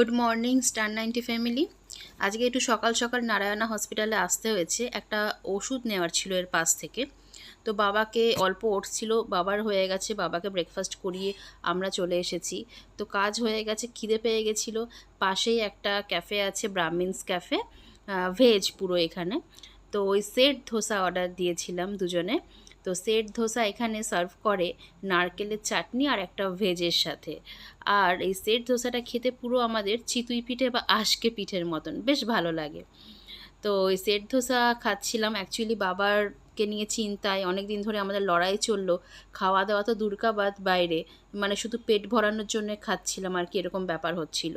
Good morning, star ninety family. আজকে একটু সকাল সকাল নারায়ণা হসপিটালে আসতে হয়েছে। একটা ওষুধ নেওয়ার ছিল এর পাশ থেকে। তো বাবাকে অল্প ওটস বাবার হয়ে গেছে, বাবাকে ব্রেকফাস্ট করিয়ে আমরা চলে এসেছি। তো কাজ হয়ে গেছে, খিদে পেয়ে গেছিল। পাশেই একটা ক্যাফে আছে, ব্রাহ্মিন্স ক্যাফে ভেজ পুরো এখানে। তো ওই সেট ধোসা অর্ডার দিয়েছিলাম দুজনে। তো সেট ধোসা এখানে সার্ভ করে নারকেলের চাটনি আর একটা ভেজের সাথে। আর এই সেট ধোসাটা খেতে পুরো আমাদের চিতুই পিঠে বা আশকে পিঠের মতন, বেশ ভালো লাগে। তো এই সেট ধোসা খাচ্ছিলাম অ্যাকচুয়ালি বাবারকে নিয়ে চিন্তায় অনেক দিন ধরে আমাদের লড়াই চলল খাওয়া দাওয়া তো দুর্গাবাদ বাইরে মানে শুধু পেট ভরানোর জন্য খাচ্ছিলাম আর কি, এরকম ব্যাপার হচ্ছিল।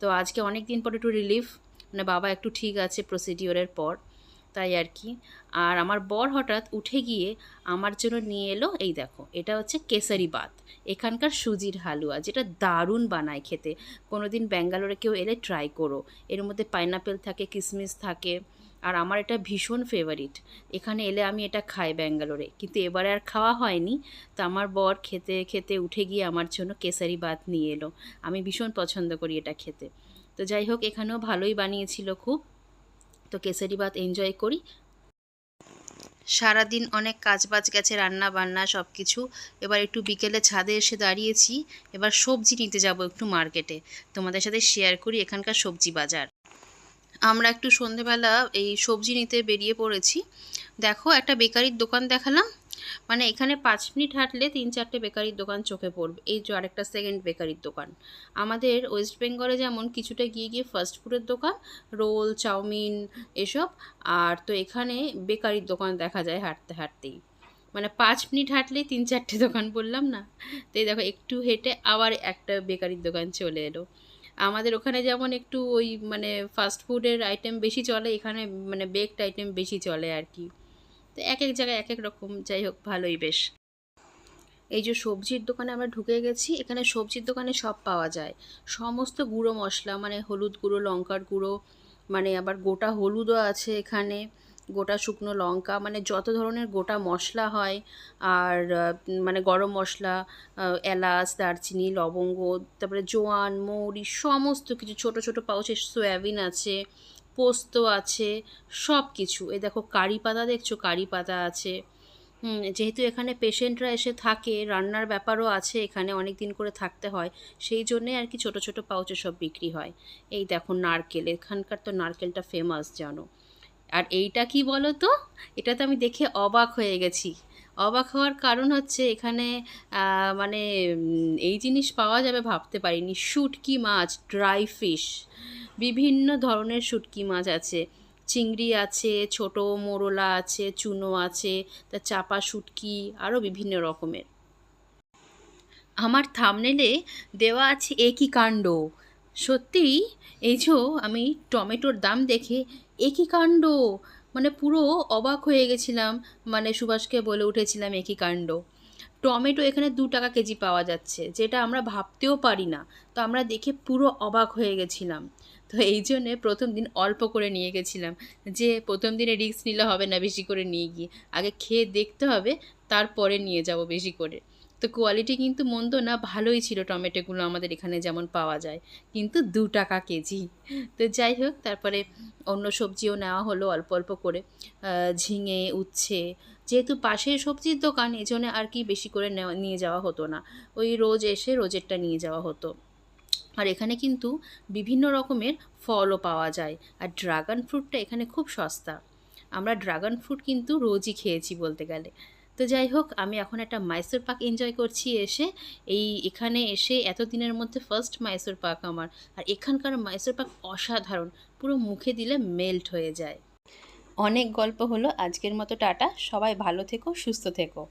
তো আজকে অনেক দিন পর একটু রিলিফ মানে বাবা একটু ঠিক আছে প্রসিডিওরের পর। তাই আর কি। আর আমার বর হঠাৎ উঠে গিয়ে আমার জন্য নিয়ে এলো, এই দেখো, এটা হচ্ছে কেসারি বাত, এখানকার সুজির হালুয়া, যেটা দারুণ বানায় খেতে। কোনো দিন ব্যাঙ্গালোরে কেউ এলে ট্রাই করো। এর মধ্যে পাইনাপেল থাকে কিশমিশ থাকে, আর আমার এটা ভীষণ ফেভারিট এখানে এলে আমি এটা খাই ব্যাঙ্গালোরে, কিন্তু এবারে আর খাওয়া হয়নি। তো আমার বর খেতে খেতে উঠে গিয়ে আমার জন্য কেসারি বাত নিয়ে এলো। আমি ভীষণ পছন্দ করি এটা খেতে। তো যাই হোক, এখানেও ভালোই বানিয়েছিল খুব। তো কেসারি ভাত এনজয় করি। সারাদিন অনেক কাজ বাজ গেছে, রান্না বান্না সব কিছু এবার একটু বিকেলে ছাদে এসে দাঁড়িয়েছি। এবার সবজি নিতে যাব একটু মার্কেটে তোমাদের সাথে শেয়ার করি এখানকার সবজি বাজার। আমরা একটু সন্ধেবেলা এই সবজি নিতে বেরিয়ে পড়েছি। দেখো একটা বেকারির দোকান দেখালাম। মানে এখানে পাঁচ মিনিট হাঁটলে তিন চারটে বেকারির দোকান চোখে পড়বে। এই যে আরেকটা সেকেন্ড বেকারির দোকান। আমাদের ওয়েস্ট বেঙ্গলে যেমন কিছুটা গিয়ে গিয়ে ফাস্ট ফুডের দোকান, রোল, চাউমিন এসব। আর তো এখানে বেকারির দোকান দেখা যায় হাঁটতে হাঁটতেই। মানে পাঁচ মিনিট হাঁটলেই তিন চারটে দোকান বললাম না? তো এই দেখো, একটু হেঁটে আবার একটা বেকারির দোকান চলে এলো। আমাদের ওখানে যেমন একটু ওই মানে ফাস্ট ফুডের আইটেম বেশি চলে, এখানে মানে বেকড আইটেম বেশি চলে আর কি। তো এক এক জায়গায় এক এক রকম, যাই হোক, ভালোই বেশ। এই যে সবজির দোকানে আমরা ঢুকে গেছি, এখানে সবজির দোকানে সব পাওয়া যায়। সমস্ত গুঁড়ো মশলা মানে হলুদ গুঁড়ো, লঙ্কার গুঁড়ো মানে আবার গোটা হলুদও আছে এখানে, গোটা শুকনো লঙ্কা মানে যত ধরনের গোটা মশলা হয়, আর মানে গরম মশলা এলাচ, দারচিনি, লবঙ্গ, তারপরে জোয়ান, মৌরি, সমস্ত কিছু, ছোট ছোট পাউচে সয়াবিন আছে পোস্ত আছে সব কিছু এই দেখো, কারি পাতা দেখছ? কারি পাতা আছে। যেহেতু এখানে পেশেন্টরা এসে থাকে, রান্নার ব্যাপারও আছে, এখানে অনেক দিন করে থাকতে হয়, সেই জন্যে আর কি ছোট ছোট পাউচে সব বিক্রি হয়। এই দেখো, নারকেল। এখানকার তো নারকেলটা ফেমাস জানো। আর এইটা কি বলো তো এটা তো আমি দেখে অবাক হয়ে গেছি। অবাক হওয়ার কারণ হচ্ছে এখানে মানে এই জিনিস পাওয়া যাবে ভাবতে পারিনি। শুটকি মাছ ড্রাই ফিশ বিভিন্ন ধরনের শুটকি মাছ আছে। চিংড়ি আছে, ছোট মোরলা আছে, চুনো আছে, তা চাপা শুটকি আরও বিভিন্ন রকমের। আমার থামনেলে দেওয়া আছে একই কাণ্ড। সত্যিই? এই যে, আমি টমেটোর দাম দেখে, একই কাণ্ড! মানে পুরো অবাক হয়ে গেছিলাম। মানে সুভাষকে বলে উঠেছিলাম একই কাণ্ড? টমেটো এখানে দু টাকা কেজি পাওয়া যাচ্ছে, যেটা আমরা ভাবতেও পারি না। তো আমরা দেখে পুরো অবাক হয়ে গেছিলাম। তো এই জন্যে প্রথম দিন অল্প করে নিয়ে গেছিলাম, যে প্রথম দিনে রিস্ক নিলে হবে না বেশি করে নিয়ে গিয়ে। আগে খেয়ে দেখতে হবে, তারপরে নিয়ে যাব বেশি করে। তো কোয়ালিটি কিন্তু মন্দ না, ভালোই ছিল টমেটোগুলো আমাদের এখানে যেমন পাওয়া যায়। কিন্তু দু টাকা কেজি। তো যাই হোক, তারপরে অন্য সবজিও নেওয়া হলো অল্প অল্প করে। ঝিঙে, উচ্ছে, যেহেতু পাশে সবজির দোকান এই জন্য আর কি বেশি করে নিয়ে যাওয়া হতো না। ওই রোজ এসে রোজেরটা নিয়ে যাওয়া হতো। আর এখানে কিন্তু বিভিন্ন রকমের ফলও পাওয়া যায়। আর ড্রাগন ফ্রুটটা এখানে খুব সস্তা। আমরা ড্রাগন ফ্রুট কিন্তু রোজই খেয়েছি বলতে গেলে। তো যাই হোক, আমি এখন একটা মাইসোর পাক এনজয় করছি এসে। এই এখানে এসে এত দিনের মধ্যে ফার্স্ট মাইসোর পাক আমার। আর এখানকার মাইসোর পাক অসাধারণ, পুরো মুখে দিলে মেল্ট হয়ে যায়। অনেক গল্প হলো, আজকের মতো টাটা। সবাই ভালো থেকো, সুস্থ থেকো।